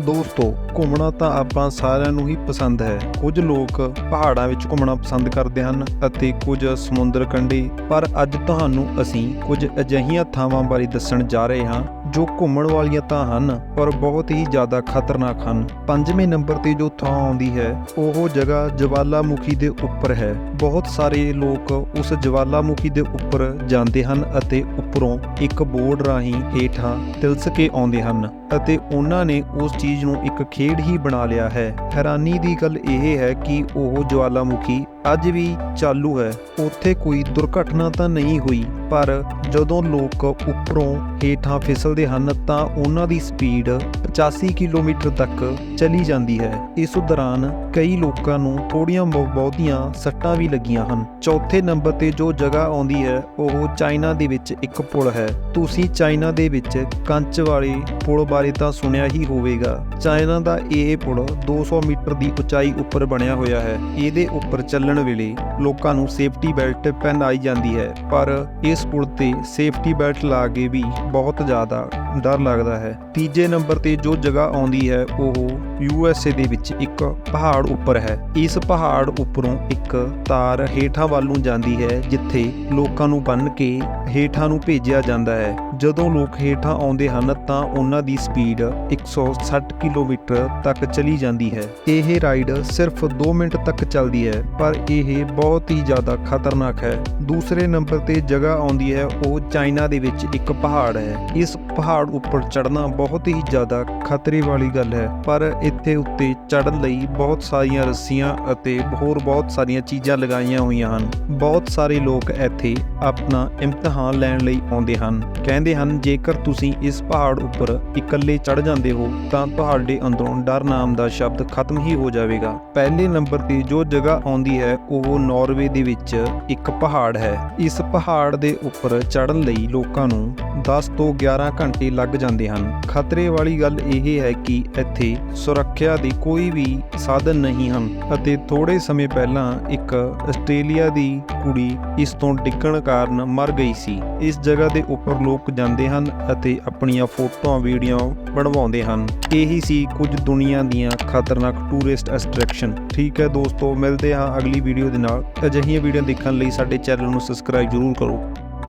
ਦੋਸਤੋ, ਘੁੰਮਣਾ ਤਾਂ ਆਪਾਂ ਸਾਰਿਆਂ ਨੂੰ ਹੀ ਪਸੰਦ ਹੈ। ਕੁਝ ਲੋਕ ਪਹਾੜਾਂ ਵਿੱਚ ਘੁੰਮਣਾ ਪਸੰਦ ਕਰਦੇ ਹਨ ਅਤੇ ਕੁਝ ਸਮੁੰਦਰ ਕੰਢੇ ਪਰ ਅੱਜ ਤੁਹਾਨੂੰ ਅਸੀਂ ਕੁਝ ਅਜਿਹੀਆਂ ਥਾਵਾਂ ਬਾਰੇ ਦੱਸਣ ਜਾ ਰਹੇ ਹਾਂ, ਜੋ ਘੁੰਮਣ ਵਾਲੀਆਂ ਤਾਂ ਹਨ, ਪਰ ਬਹੁਤ ਹੀ ਜ਼ਿਆਦਾ ਖਤਰਨਾਕ ਹਨ। ਪੰਜਵੇਂ ਨੰਬਰ ਤੇ ਜੋ ਥਾਂ ਆਉਂਦੀ ਹੈ, ਉਹ ਜਗ੍ਹਾ ਜਵਾਲਾਮੁਖੀ ਦੇ ਉੱਪਰ ਹੈ ਬਹੁਤ ਸਾਰੇ ਲੋਕ ਉਸ ਜਵਾਲਾਮੁਖੀ ਦੇ ਉੱਪਰ ਜਾਂਦੇ ਹਨ ਅਤੇ ਉੱਪਰੋਂ ਇੱਕ ਬੋਰਡ ਰਾਹੀਂ ਹੇਠਾਂ ਤਿਲਸ ਕੇ ਆਉਂਦੇ ਹਨ ਅਤੇ ਉਹਨਾਂ ਨੇ ਉਸ ਚੀਜ਼ ਨੂੰ ਇੱਕ ਖੇਡ ਹੀ ਬਣਾ ਲਿਆ ਹੈ। ਹੈਰਾਨੀ ਦੀ ਗੱਲ ਇਹ ਹੈ ਕਿ ਉਹ ਜਵਾਲਾਮੁਖੀ ਅੱਜ ਵੀ ਚਾਲੂ ਹੈ। ਉੱਥੇ ਕੋਈ ਦੁਰਘਟਨਾ ਤਾਂ ਨਹੀਂ ਹੋਈ, ਪਰ ਜਦੋਂ ਲੋਕ ਉੱਪਰੋਂ ਹੇਠਾਂ ਫਿਸਲਦੇ ਹਨ ਤਾਂ ਉਹਨਾਂ ਦੀ ਸਪੀਡ 85 ਕਿਲੋਮੀਟਰ ਤੱਕ ਚਲੀ ਜਾਂਦੀ ਹੈ। ਇਸ ਦੌਰਾਨ ਕਈ ਲੋਕਾਂ ਨੂੰ ਥੋੜੀਆਂ ਬਹੁ- ਬਹੁਤੀਆਂ ਸੱਟਾਂ ਵੀ ਲੱਗੀਆਂ ਹਨ। ਚੌਥੇ ਨੰਬਰ ਤੇ ਜੋ ਜਗ੍ਹਾ ਆਉਂਦੀ ਹੈ, ਉਹ ਚਾਈਨਾ ਦੇ ਵਿੱਚ ਇੱਕ ਪੁਲ ਹੈ। ਤੁਸੀਂ ਚਾਈਨਾ ਦੇ ਵਿੱਚ ਕੰਚ ਵਾਲੇ ਪੁਲ ਬਾਰੇ ਤਾਂ ਸੁਣਿਆ ਹੀ ਹੋਵੇਗਾ। ਚਾਈਨਾ ਦਾ ਇਹ ਪੁਲ 200 ਮੀਟਰ ਦੀ ਉਚਾਈ ਉੱਪਰ ਬਣਿਆ ਹੋਇਆ ਹੈ। ਇਹਦੇ ਉੱਪਰ ਚੱਲਣ ਵੇਲੇ ਲੋਕਾਂ ਨੂੰ ਸੇਫਟੀ ਬੈਲਟ ਪਹਿਨਾਈ ਜਾਂਦੀ ਹੈ। ਪਰ ਇਸ ਪੁਲ ਤੇ ਸੇਫਟੀ ਬੈਲਟ ਲਾ ਕੇ ਵੀ ਬਹੁਤ ਜ਼ਿਆਦਾ ਡਰ ਲੱਗਦਾ ਹੈ। ਤੀਜੇ ਨੰਬਰ ਤੇ ਜੋ ਜਗ੍ਹਾ ਆਉਂਦੀ ਹੈ, ਉਹ ਯੂ ਐਸ ਏ ਦੇ ਵਿੱਚ ਇੱਕ ਪਹਾੜ ਉੱਪਰ ਹੈ। ਇਸ ਪਹਾੜ ਉੱਪਰੋਂ ਇੱਕ ਤਾਰ ਹੇਠਾਂ ਵੱਲ ਨੂੰ ਜਾਂਦੀ ਹੈ, ਜਿੱਥੇ ਲੋਕਾਂ ਨੂੰ ਬੰਨ੍ਹ ਕੇ ਹੇਠਾਂ ਨੂੰ ਭੇਜਿਆ ਜਾਂਦਾ ਹੈ। ਜਦੋਂ ਲੋਕ ਹੇਠਾਂ ਆਉਂਦੇ ਹਨ ਤਾਂ ਉਹਨਾਂ ਦੀ ਸਪੀਡ 160 ਕਿਲੋਮੀਟਰ ਤੱਕ ਚਲੀ ਜਾਂਦੀ ਹੈ। ਇਹ ਰਾਈਡ ਸਿਰਫ 2 ਮਿੰਟ ਤੱਕ ਚੱਲਦੀ ਹੈ, ਪਰ ਇਹ ਬਹੁਤ ਹੀ ਜ਼ਿਆਦਾ ਖਤਰਨਾਕ ਹੈ। ਦੂਸਰੇ ਨੰਬਰ ਤੇ ਜਗ੍ਹਾ ਆਉਂਦੀ ਹੈ, ਉਹ ਚਾਈਨਾ ਦੇ ਵਿੱਚ ਇੱਕ ਪਹਾੜ ਹੈ। ਇਸ ਪਹਾੜ ਉੱਪਰ ਚੜ੍ਹਨਾ ਬਹੁਤ ਹੀ ਜ਼ਿਆਦਾ ਖਤਰੇ ਵਾਲੀ ਗੱਲ ਹੈ, ਪਰ ਇੱਥੇ ਉੱਤੇ ਚੜ੍ਹਨ ਲਈ ਬਹੁਤ ਸਾਰੀਆਂ ਰੱਸੀਆਂ ਅਤੇ ਹੋਰ ਬਹੁਤ ਸਾਰੀਆਂ ਚੀਜ਼ਾਂ ਲਗਾਈਆਂ ਹੋਈਆਂ ਹਨ। ਬਹੁਤ ਸਾਰੇ ਲੋਕ ਇੱਥੇ ਆਪਣਾ ਇਮਤਿਹਾਨ ਲੈਣ ਲਈ ਆਉਂਦੇ ਹਨ। ਕਹਿੰਦੇ ਹਨ, ਜੇਕਰ ਤੁਸੀਂ ਇਸ ਪਹਾੜ ਉੱਪਰ ਇਕੱਲੇ ਚੜ੍ਹ ਜਾਂਦੇ ਹੋ, ਤਾਂ ਤੁਹਾਡੇ ਅੰਦਰੋਂ ਡਰ ਨਾਮ ਦਾ ਸ਼ਬਦ ਖਤਮ ਹੀ ਹੋ ਜਾਵੇਗਾ। ਪਹਿਲੇ ਨੰਬਰ ਤੇ ਜੋ ਜਗ੍ਹਾ ਆਉਂਦੀ ਹੈ, ਉਹ ਨਾਰਵੇ ਦੇ ਵਿੱਚ ਇੱਕ ਪਹਾੜ ਹੈ। ਇਸ ਪਹਾੜ ਦੇ ਉੱਪਰ ਚੜ੍ਹਨ ਲਈ ਲੋਕਾਂ ਨੂੰ 10 ਤੋਂ 11 ਘੰਟੇ ਲੱਗ ਜਾਂਦੇ ਹਨ। ਖਤਰੇ ਵਾਲੀ ਗੱਲ ਇਹ ਹੈ ਕਿ ਇੱਥੇ ਸੁਰੱਖਿਆ ਦੇ ਕੋਈ ਵੀ ਸਾਧਨ ਨਹੀਂ ਹਨ ਅਤੇ ਥੋੜੇ ਸਮੇਂ ਪਹਿਲਾਂ ਇੱਕ ਆਸਟ੍ਰੇਲੀਆ ਦੀ ਕੁੜੀ ਇਸ ਤੋਂ ਡਿੱਗਣ ਕਾਰਨ ਮਰ ਗਈ ਸੀ। ਇਸ ਜਗ੍ਹਾ ਦੇ ਉੱਪਰ ਲੋਕ ਜਾਂਦੇ ਹਨ ਅਤੇ ਆਪਣੀਆਂ ਫੋਟੋਆਂ, ਵੀਡੀਓ ਬਣਵਾਉਂਦੇ ਹਨ। ਇਹੀ ਸੀ ਕੁਝ ਦੁਨੀਆ ਦੀਆਂ ਖਤਰਨਾਕ ਟੂਰਿਸਟ ਅਟਰੈਕਸ਼ਨ ਠੀਕ ਹੈ ਦੋਸਤੋ, ਮਿਲਦੇ ਹਾਂ ਅਗਲੀ ਵੀਡੀਓ ਦੇ ਨਾਲ। ਅਜਿਹੀਆਂ ਵੀਡੀਓ ਦੇਖਣ ਲਈ ਸਾਡੇ ਚੈਨਲ ਨੂੰ ਸਬਸਕ੍ਰਾਈਬ ਜ਼ਰੂਰ ਕਰੋ।